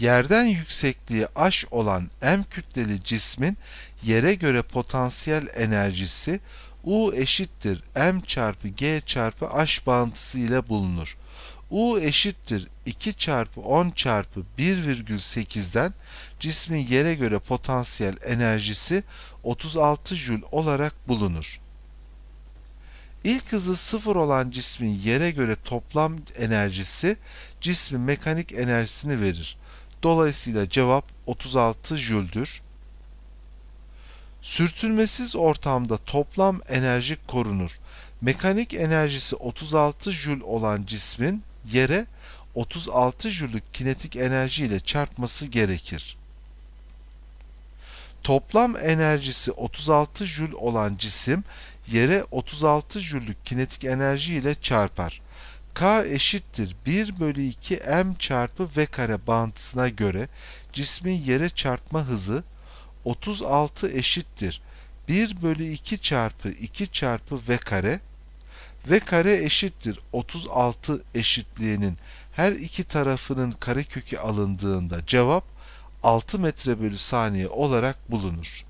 Yerden yüksekliği h olan m kütleli cismin yere göre potansiyel enerjisi U eşittir m çarpı g çarpı h bağıntısı ile bulunur. U eşittir 2 çarpı 10 çarpı 1,8'den cismin yere göre potansiyel enerjisi 36 jül olarak bulunur. İlk hızı sıfır olan cismin yere göre toplam enerjisi cismin mekanik enerjisini verir. Dolayısıyla cevap 36 jüldür. Sürtünmesiz ortamda toplam enerji korunur. Mekanik enerjisi 36 jül olan cismin yere 36 jüllük kinetik enerji ile çarpması gerekir. Toplam enerjisi 36 jül olan cisim yere 36 jüllük kinetik enerji ile çarpar. K eşittir 1 bölü 2 m çarpı v kare bağıntısına göre cismin yere çarpma hızı 36 eşittir 1 bölü 2 çarpı 2 çarpı v kare v kare eşittir 36 eşitliğinin her iki tarafının karekökü alındığında cevap 6 metre bölü saniye olarak bulunur.